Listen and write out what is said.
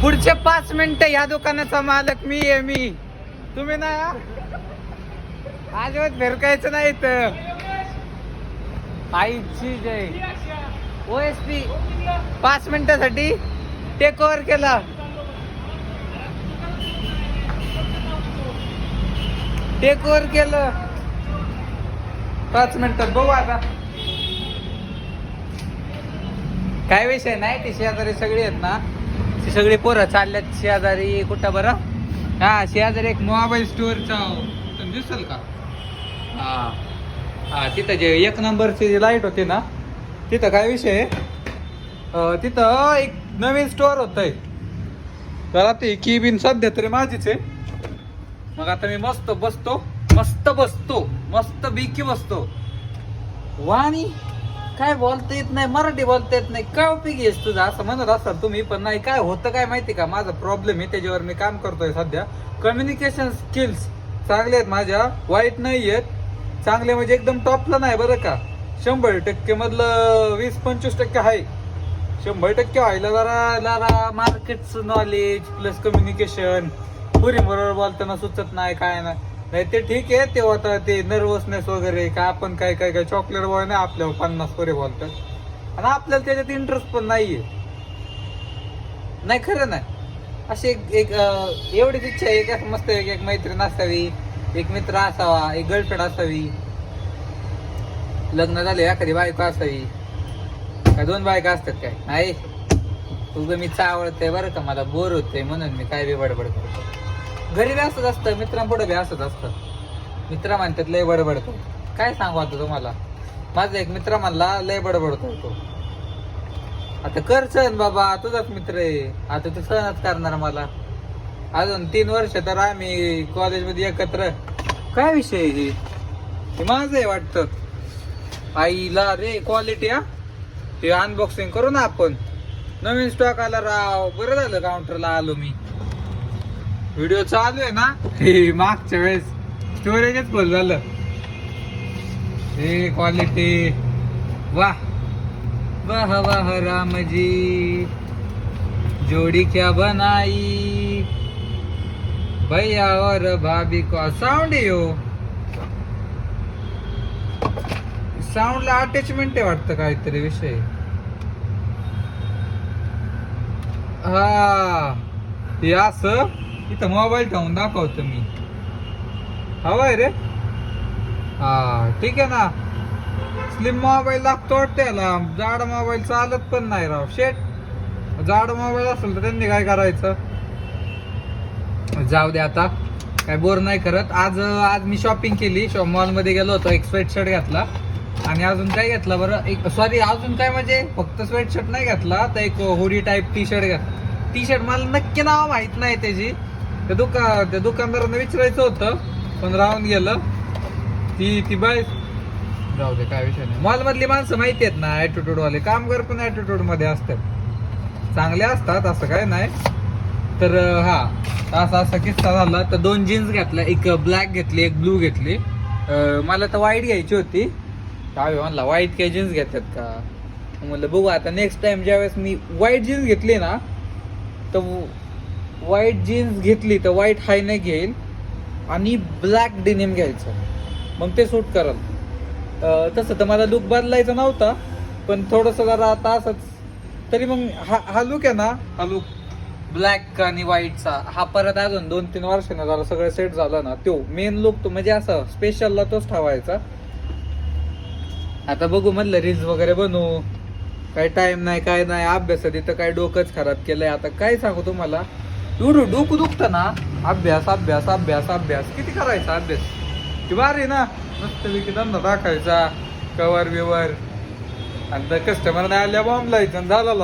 पुढचे पाच मिनिट या दुकानाचा मालक मी आहे मी. तुम्ही ना आजवत फिरकायचं नाही तर आईची जय. ओ एस पी पाच मिनिटासाठी टेक ओव्हर केला. टेक ओव्हर केलं. पाच मिनिटात बघू आता. काय विषय नाही ते शेजारी सगळी आहेत ना. ती सगळी पोरं चालल्यात शेजारी. कुठं बरं? हा शेजारी एक मोबाईल स्टोअरचा दिसल का? हा. हा तिथं जे एक नंबरची जी लाइट होती ना तिथं काय विषय आहे? तिथं एक नवीन स्टोअर होत आहे तर आता की बिन सध्या तरी माझीच आहे. मग आता मी मस्त बसतो. मस्त बसतो. मस्त बिकी बसतो. वाणी? काय बोलता येत नाही मराठी बोलता येत नाही काय उपयोगी आहेस तुझा असं म्हणत असाल तुम्ही पण नाही काय होतं काय माहिती का? माझा प्रॉब्लेम आहे त्याच्यावर मी काम करतोय सध्या. कम्युनिकेशन स्किल्स चांगले आहेत माझ्या वाईट नाही आहेत. चांगले म्हणजे एकदम टॉपला नाही बरं का? शंभर टक्के मधलं वीस पंचवीस टक्के आहे शंभर टक्के व्हायला जरा जरा मार्केटचं नॉलेज प्लस कम्युनिकेशन पुरी बरोबर बोलताना सुचत नाही काय नाही. नाही ते ठीक आहे ते होता ते नर्वसनेस वगैरे काय आपण काय काय काय चॉकलेट बॉय नाही आपल्यावर पन्नास पोरे बोलतात. आणि आपल्याला त्याच्यात इंटरेस्ट पण नाहीये. नाही खरं नाही. अशी एक एक एवढीच इच्छा आहे एक असं मस्त एक एक मैत्रीण असावी एक मित्र असावा एक गर्लफ्रेंड असावी. लग्न झाले एखादी बायको असावी. काय दोन बायका असतात काय? नाही. तुझं मी चावळतंय बरं का मला बोर होतंय म्हणून मी काय बी बडबड करतो घरी बी असंच असतं मित्रांपुढे बी असंच असतं मित्र म्हणतात लय बडबडतो काय सांगू आता तुम्हाला? माझा एक मित्र म्हणला लय बडबडतो तो आता कर सण बाबा तुझाच मित्र आहे. आता तू सणच करणार मला. अजून तीन वर्ष तर आम्ही कॉलेजमध्ये एकत्र. काय विषय आहे हे? हे माझं आहे वाटतं. आईला रे क्वालिटी हा? ते अनबॉक्सिंग करू ना आपण. नवीन स्टॉक आला राव. बरं झालं काउंटरला आलो मी. व्हिडिओ चालू आहे ना? हे मागच्या वेळेस स्टोरेजच फुल झालं. हे क्वालिटी वाह. वाह वाह रामजी. जोड़ी क्या बनाई. भैया और भाभी को साउंड यो साऊंडला अटॅचमेंट आहे वाटतं काहीतरी विषय. हा. या असं? इथं मोबाईल ठेवून दाखवतो मी. हवाय रे. हा ठीक आहे ना. स्लिम मोबाईल लागतो त्याला जाड मोबाईल चालत पण नाही राव. शेट जाड मोबाईल असेल तर त्यांनी काय करायचं? जाऊ दे आता. काय बोर नाही करत. आज आज मी शॉपिंग केली. शॉप मॉलमध्ये गेलो होतो. एक स्वेट शर्ट आणि अजून काय घेतला बरं? एक सॉरी अजून काय म्हणजे? फक्त स्वेट शर्ट नाही घातला तर एक होडी टाईप टी शर्ट घातला. टी शर्ट मला नक्की नाव माहीत नाही त्याची. त्या दुका त्या दुकानदारांना विचारायचं होतं पण राहून गेलं. ती ती बाय जाऊ दे काय विषय नाही. मॉल मधली माणसं माहिती आहेत ना ऍटिट्यूड वाले कामगार पण ऍटिट्यूडमध्ये असतात. चांगले असतात असं काय नाही. तर हा असा असा किस्सा झाला. तर दोन जीन्स घातल्या. एक ब्लॅक घेतली एक ब्लू घेतली. मला तर व्हाईट घ्यायची होती. काय म्हणला व्हाईट काय जीन्स घेतात का? म्हणलं बघू आता नेक्स्ट टाइम ज्यावेळेस मी वाईट जीन्स घेतली ना तर व्हाईट जीन्स घेतली तर व्हाईट हाय नाही घेईल आणि ब्लॅक डिनिम घ्यायचं. मग ते सूट करल. तसं तर मला लुक बदलायचा नव्हता पण थोडंसं जरा आता असंच. तरी मग हा हा लुक आहे ना हा लुक ब्लॅक आणि व्हाईटचा. हा परत अजून दोन तीन वर्षांना जरा सगळं सेट झालं ना तो मेन लुक तो म्हणजे असं स्पेशलला तोच ठेवायचा. आता बघू म्हणलं रील्स वगैरे बनवू. काही टाइम नाही काय नाही अभ्यासात इथं काय डोकंच खराब केलंय. आता काय सांगू तुम्हाला? एवढं डोकं दुखतं ना अभ्यास अभ्यास अभ्यास अभ्यास. किती करायचा अभ्यास? ती भारी ना? मस्त विकी धंदा टाकायचा कवर बिवर आणि कस्टमर नाही आल्या बॉम्ब लायचं झालं